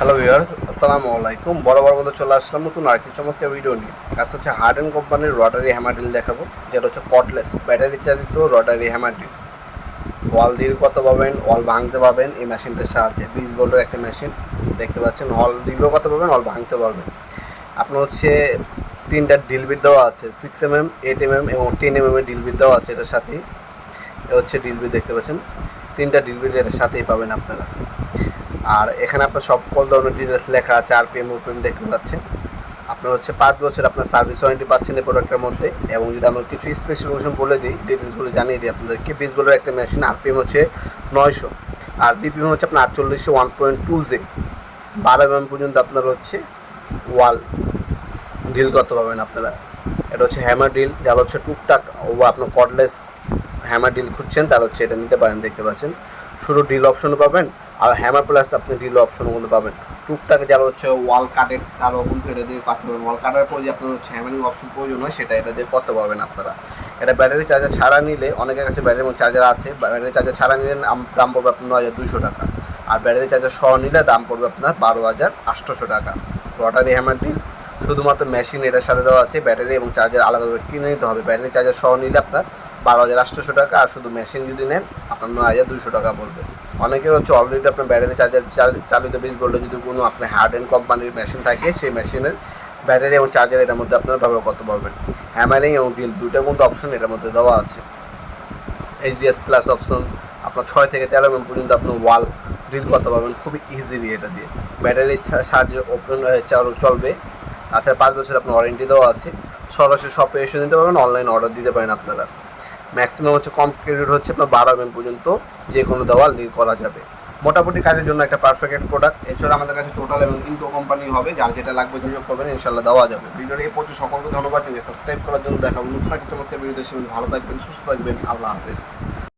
Hello viewers আসসালামু আলাইকুম বড় বন্ধু চলে আসলাম নতুন আরেকটি চমৎকার ভিডিও নিয়ে। কাজ হচ্ছে হার্ড অ্যান্ড কোম্পানির রটারি হ্যামার ড্রিল দেখাবো, যেটা হচ্ছে কটলেস ব্যাটারি চালিত rotary hammer drill wall drill কত পাবেন? ওয়াল ভাঙতে পাবেন এই মেশিনটার সাহায্যে বিশ বোল্টের একটা মেশিন দেখতে পাচ্ছেন ওয়াল ড্রিলও কত পাবেন? ওয়াল ভাঙতে পারবেন। আপনার হচ্ছে তিনটা বিট দেওয়া আছে six M M eight M M এবং টেন এম এম এর বিট দেওয়া আছে এটার সাথেই। এটা হচ্ছে বিট দেখতে পাচ্ছেন। তিনটা ড্রিল বিট এটার সাথেই পাবেন আপনারা। আর এখানে আপনার সব কল ধরনের ডিটেলস লেখা আছে আর পি পিএম ওপিএম দেখতে পাচ্ছেন। আপনার হচ্ছে পাঁচ বছর আপনার সার্ভিস ওয়ারেন্টি পাচ্ছেন এই প্রোডাক্টের মধ্যে এবং যদি আমরা কিছু স্পেসিফিকেশন বলে দিই ডিটেলসগুলো জানিয়ে দিই আপনাদেরকে বিশ বলের একটা মেশিন আরপিএম হচ্ছে নয়শো আর বিপিএম হচ্ছে আপনার আটচল্লিশশো ওয়ান পয়েন্ট টু জে বারো এম পর্যন্ত আপনার হচ্ছে ওয়াল ডিল করতে পারবেন আপনারা। এটা হচ্ছে হ্যামার ডিল যারা হচ্ছে টুকটাক ও আপনার কর্ডলেস হ্যামার ডিল খুঁজছেন, তারা হচ্ছে এটা নিতে পারেন, দেখতে পাচ্ছেন। শুধু ডিল অপশনও পাবেন আর হ্যামার প্লাস আপনি ডিল অপশনও কিন্তু পাবেন। টুকটাক যারা হচ্ছে ওয়াল কাটের তারাও কিন্তু এটা দিয়ে কাটতে পারবেন ওয়াল কাটার পর যে আপনার হচ্ছে হ্যামারিং অপশন প্রয়োজন হয়, সেটা এটা দিয়ে করতে পারবেন আপনারা। এটা ব্যাটারি চার্জার ছাড়া নিলে অনেকের কাছে ব্যাটারি চার্জার আছে ব্যাটারি চার্জার ছাড়া নিলে দাম পড়বে আপনার ন হাজার দুশো টাকা। আর ব্যাটারি চার্জার সহ নিলে দাম পড়বে আপনার বারো হাজার আটশোশো টাকা। রটারি হ্যামার ডিল শুধুমাত্র মেশিন এটার সাথে দেওয়া আছে ব্যাটারি এবং চার্জার আলাদাভাবে কিনে নিতে হবে। ব্যাটারি চার্জার সহ নিলে আপনার বারো হাজার আটশোশো টাকা আর শুধু মেশিন যদি নেন, আপনার নয় হাজার দুশো টাকা পড়বে। অনেকের হচ্ছে অলরেডি আপনার ব্যাটারি চার্জার চালিত বিশ ভোল্টের যদি কোনো আপনার হার্ড অ্যান্ড কোম্পানির মেশিন থাকে, সেই মেশিনের ব্যাটারি এবং চার্জার এটার মধ্যে আপনারা ব্যবহার করতে পারবেন। হ্যামারিং এবং ডিল দুটো কিন্তু অপশন এটার মধ্যে দেওয়া আছে। এইচ এইচডিএস প্লাস অপশন আপনার ছয় থেকে তেরো এম পর্যন্ত আপনি ওয়াল ডিল করতে পারবেন, খুবই ইজিলি এটা দিয়ে। ব্যাটারির সাহায্যে ওপেন চলবে। আচ্ছা পাঁচ বছর আপনার ওয়ারেন্টি দেওয়া আছে। সরাসরি শপে এসে নিতে পারবেন অনলাইন অর্ডার দিতে পারেন আপনারা। ম্যাক্সিমাম হচ্ছে কম ক্রেডিট হচ্ছে আপনার বারো এম পর্যন্ত যে কোনো দেওয়াল ডিল করা যাবে। মোটামুটি কাজের জন্য একটা পারফেক্ট প্রোডাক্ট এছাড়া আমাদের কাছে টোটাল এবং তিনটো কোম্পানি হবে, যার যেটা লাগবে যোগাযোগ করবেন ইনশাল্লাহ দেওয়া যাবে। ভিডিওর এই প্রতি সকলকে ধন্যবাদ। জানিয়ে সাবস্ক্রাইব করার জন্য দেখাবো নতুন একটা চমৎকার ভালো থাকবেন, সুস্থ থাকবেন। আল্লাহ হাফেজ।